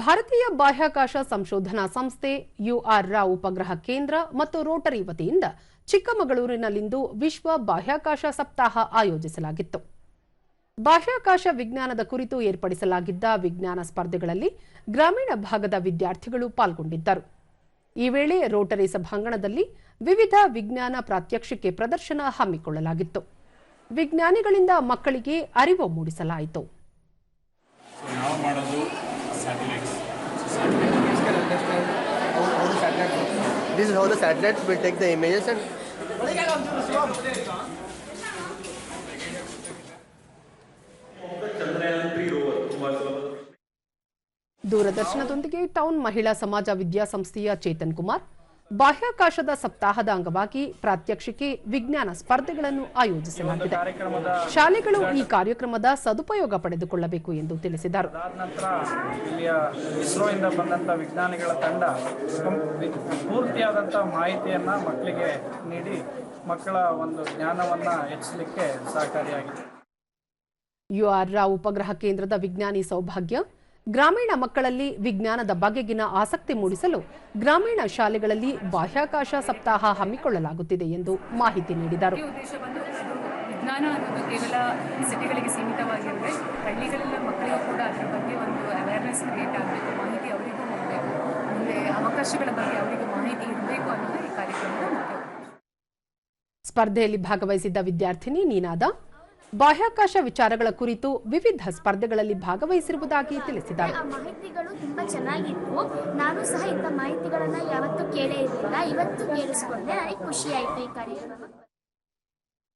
ಭಾರತೀಯ ಬಾಹ್ಯಾಕಾಶ ಸಂಶೋಧನಾ ಸಂಸ್ಥೆ ಯುಆರ್ ರಾವ್ ಉಪಗ್ರಹ ಕೇಂದ್ರ ಮತ್ತು ರೋಟರಿ ವತಿಯಿಂದ ಚಿಕ್ಕಮಗಳೂರಿನಲ್ಲಿಂದು ವಿಶ್ವ ಬಾಹ್ಯಾಕಾಶ ಸಪ್ತಾಹ ಆಯೋಜಿಸಲಾಗಿತ್ತು. ಬಾಹ್ಯಾಕಾಶ ವಿಜ್ಞಾನದ ಕುರಿತು ಏರ್ಪಡಿಸಲಾಗಿದ್ದ ವಿಜ್ಞಾನ ಸ್ಪರ್ಧೆಗಳಲ್ಲಿ ಗ್ರಾಮೀಣ ಭಾಗದ ವಿದ್ಯಾರ್ಥಿಗಳು ಪಾಲ್ಗೊಂಡಿದ್ದರು. ಈ ವೇಳೆ ರೋಟರಿ ಸಭಾಂಗಣದಲ್ಲಿ ವಿವಿಧ ವಿಜ್ಞಾನ ಪ್ರಾತ್ಯಕ್ಷಿಕೆ ಪ್ರದರ್ಶನ ಹಮ್ಮಿಕೊಳ್ಳಲಾಗಿತ್ತು. ವಿಜ್ಞಾನಿಗಳಿಂದ ಮಕ್ಕಳಿಗೆ ಅರಿವು ಮೂಡಿಸಲಾಯಿತು. This is how the satellites will take the images and ದೂರದರ್ಶನದೊಂದಿಗೆ ಟೌನ್ ಮಹಿಳಾ ಸಮಾಜ ವಿದ್ಯಾಸಂಸ್ಥೆಯ ಚೇತನ್ ಕುಮಾರ್ ಬಾಹ್ಯಾಕಾಶದ ಸಪ್ತಾಹದ ಅಂಗವಾಗಿ ಪ್ರಾತ್ಯಕ್ಷಿಕೆ ವಿಜ್ಞಾನ ಸ್ಪರ್ಧೆಗಳನ್ನು ಆಯೋಜಿಸಲಾಗಿದೆ. ಶಾಲೆಗಳು ಈ ಕಾರ್ಯಕ್ರಮದ ಸದುಪಯೋಗ ಪಡೆದುಕೊಳ್ಳಬೇಕು ಎಂದು ತಿಳಿಸಿದರು. ಇಸ್ರೋಯಿಂದ ಬಂದಂಥ ವಿಜ್ಞಾನಿಗಳ ತಂಡ ಕಂ- ಮಾಹಿತಿಯನ್ನು ಮಕ್ಕಳಿಗೆ ನೀಡಿ ಮಕ್ಕಳ ಒಂದು ಜ್ಞಾನವನ್ನು ಹೆಚ್ಚಲಿಕ್ಕೆ ಸಹಕಾರಿಯಾಗಿದೆ. ಯುಆರ್ ರಾವ್ ಉಪಗ್ರಹ ಕೇಂದ್ರದ ವಿಜ್ಞಾನಿ ಸೌಭಾಗ್ಯ ಗ್ರಾಮೀಣ ಮಕ್ಕಳಲ್ಲಿ ವಿಜ್ಞಾನದ ಬಗೆಗಿನ ಆಸಕ್ತಿ ಮೂಡಿಸಲು ಗ್ರಾಮೀಣ ಶಾಲೆಗಳಲ್ಲಿ ಬಾಹ್ಯಾಕಾಶ ಸಪ್ತಾಹ ಹಮ್ಮಿಕೊಳ್ಳಲಾಗುತ್ತಿದೆ ಎಂದು ಮಾಹಿತಿ ನೀಡಿದರು. ವಿಜ್ಞಾನ ಅನ್ನೋದು ಕೇವಲ ಸಿಟಿಗಳಿಗೆ ಸೀಮಿತವಾಗಿರದೆ ಹಳ್ಳಿಗಳೆಲ್ಲ ಮಕ್ಕಳಿಗೂ ಕೂಡ ಅದರ ಬಗ್ಗೆ ಒಂದು ಅವೇರ್ನೆಸ್ ಕ್ರಿಯೇಟ್ ಆಗಬೇಕು ಮಾಹಿತಿ ಅವರಿಗೂ ಹೋಗಬೇಕು ಮುಂದೆ ಅವಕಾಶಗಳ ಬಗ್ಗೆ ಅವರಿಗೂ ಮಾಹಿತಿ ಇರಬೇಕು ಅನ್ನೋದು ಈ ಕಾರ್ಯಕ್ರಮದ ಮುಖ್ಯ ಸ್ಪರ್ಧೆಯಲ್ಲಿ ಭಾಗವಹಿಸಿದ್ದ ವಿದ್ಯಾರ್ಥಿನಿ ನೀನಾದ. ಬಾಹ್ಯಾಕಾಶ ವಿಚಾರಗಳ ಕುರಿತು ವಿವಿಧ ಸ್ಪರ್ಧೆಗಳಲ್ಲಿ ಭಾಗವಹಿಸಿರುವುದಾಗಿ ತಿಳಿಸಿದ್ದಾರೆ. ಆ ಮಾಹಿತಿಗಳು ತುಂಬಾ ಚೆನ್ನಾಗಿತ್ತು. ನಾನು ಸಹ ಇಂಥ ಮಾಹಿತಿಗಳನ್ನ ಯಾವತ್ತೂ ಕೇಳೇ ಇರಲಿಲ್ಲ. ಇವತ್ತು ಕೇಳಿಸ್ಕೊಂಡೆ. ನನಗೆ ಖುಷಿ ಆಯ್ತು ಈ ಕಾರ್ಯಕ್ರಮ.